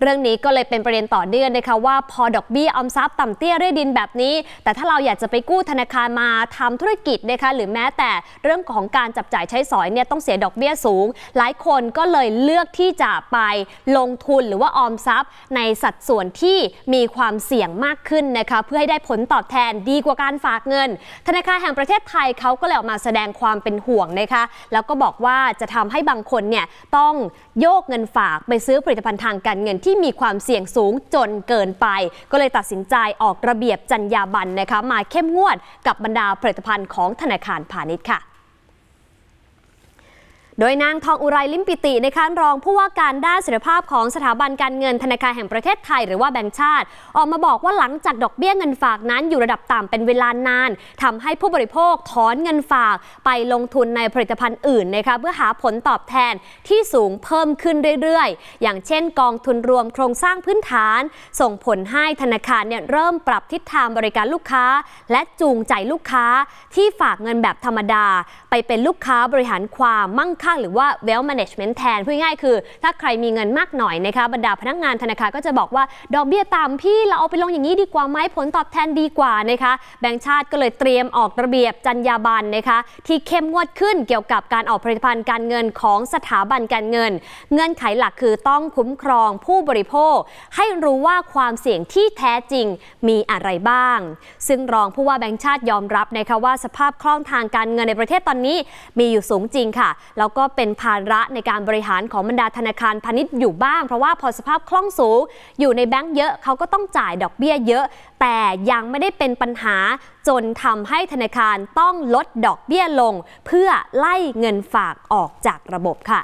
เรื่องนี้ก็เลยเป็นประเด็นต่อเนื่องนะคะว่าพอดอกเบี้ยออมทรัพย์ต่ำเตี้ยเรียดินแบบนี้ แต่ถ้าเราอยากจะไปกู้ธนาคารมาทำธุรกิจนะคะหรือแม้แต่เรื่องของการจับจ่ายใช้สอยเนี่ยต้องเสียดอกเบี้ยสูง หลายคนก็เลยเลือกที่จะไปลงทุนหรือว่าออมทรัพย์ ในสัดส่วนที่มีความเสี่ยงมากขึ้นนะคะเพื่อให้ได้ผลตอบแทนดีกว่าการฝากเงิน ธนาคารแห่งประเทศไทยเขาก็เลยออกมาแสดงความเป็นห่วงนะคะแล้วก็บอกว่าจะทำให้บางคนเนี่ยต้องโยกเงินฝากไปซื้อผลิตภัณฑ์ทางการเงินที่มีความเสี่ยงสูงจนเกินไป ก็เลยตัดสินใจออกระเบียบจรรยาบรรณนะคะมาเข้มงวดกับบรรดาผลิตภัณฑ์ของธนาคารพาณิชย์ค่ะ โดยนางทองอุไรลิมปิตินะคะรองผู้ว่าการด้านเสถียรภาพของสถาบันการเงินธนาคารแห่งประเทศไทย หรือว่าแบงก์ชาติ ออกมาบอกว่าหลังจากดอกเบี้ยเงินฝากนั้นอยู่ระดับต่ำเป็นเวลานานทำให้ผู้บริโภคถอนเงินฝากไปลงทุนในผลิตภัณฑ์อื่นนะคะเพื่อหาผลตอบแทนที่สูงเพิ่มขึ้นเรื่อยๆ อย่างเช่น กองทุนรวมโครงสร้างพื้นฐาน ส่งผลให้ธนาคารเนี่ยเริ่มปรับทิศทางบริการลูกค้า และจูงใจลูกค้าที่ฝากเงินแบบธรรมดา ไปเป็นลูกค้าบริหารความมั่งคั่งหรือว่า wealth management แทนพูดง่ายคือ ถ้าใครมีเงินมากหน่อยนะคะบรรดาพนักงานธนาคารก็จะบอกว่าดอกเบี้ยต่ำพี่เราเอาไปลงอย่างนี้ดีกว่าไหมผลตอบแทนดีกว่านะคะ แบงก์ชาติก็เลยเตรียมออกระเบียบจรรยาบรรณนะคะ ที่เข้มงวดขึ้นเกี่ยวกับการออกผลิตภัณฑ์การเงินของสถาบันการเงิน เงื่อนไขหลักคือต้องคุ้มครองผู้บริโภค ให้รู้ว่าความเสี่ยงที่แท้จริงมีอะไรบ้าง ซึ่งรองผู้ว่าแบงก์ชาติยอมรับนะคะว่าสภาพคล่องทางการเงินในประเทศตอนนี้มีอยู่สูงจริงค่ะแล้วก็เป็นภาระในการบริหารของบรรดาธนาคารพาณิชย์อยู่บ้าง เพราะว่าพอสภาพคล่องสูง อยู่ในแบงก์เยอะเขาก็ต้องจ่ายดอกเบี้ยเยอะ แต่ยังไม่ได้เป็นปัญหาจนทำให้ธนาคารต้องลดดอกเบี้ยลง เพื่อไล่เงินฝากออกจากระบบค่ะ